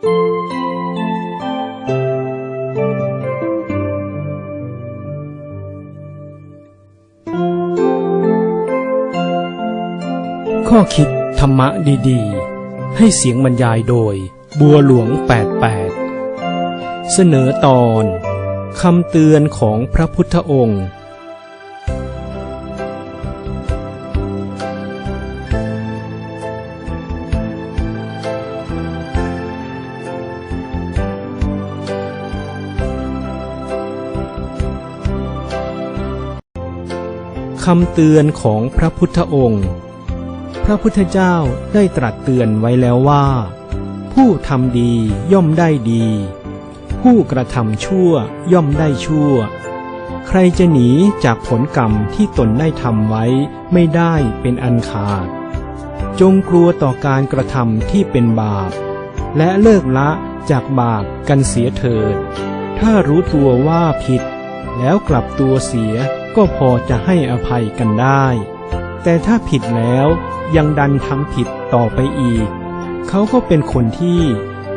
ข้อคิดธรรมะดีๆ ให้เสียงบรรยายโดยบัวหลวง 88 เสนอตอนคำเตือนของพระพุทธองค์ คำเตือนของพระพุทธองค์ พระพุทธเจ้าได้ตรัสเตือนไว้แล้วว่า ผู้ทำดีย่อมได้ดี ผู้กระทำชั่วย่อมได้ชั่ว ใครจะหนีจากผลกรรมที่ตนได้ทำไว้ไม่ได้เป็นอันขาด จงกลัวต่อการกระทำที่เป็นบาป และเลิกละจากบาปกันเสียเถิด ถ้ารู้ตัวว่าผิด แล้วกลับตัวเสียก็พอจะให้อภัยกันได้ แต่ถ้าผิดแล้วยังดันทำผิดต่อไปอีก เขาก็เป็นคนที่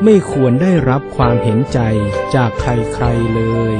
ไม่ควรได้รับความเห็นใจจากใครๆเลย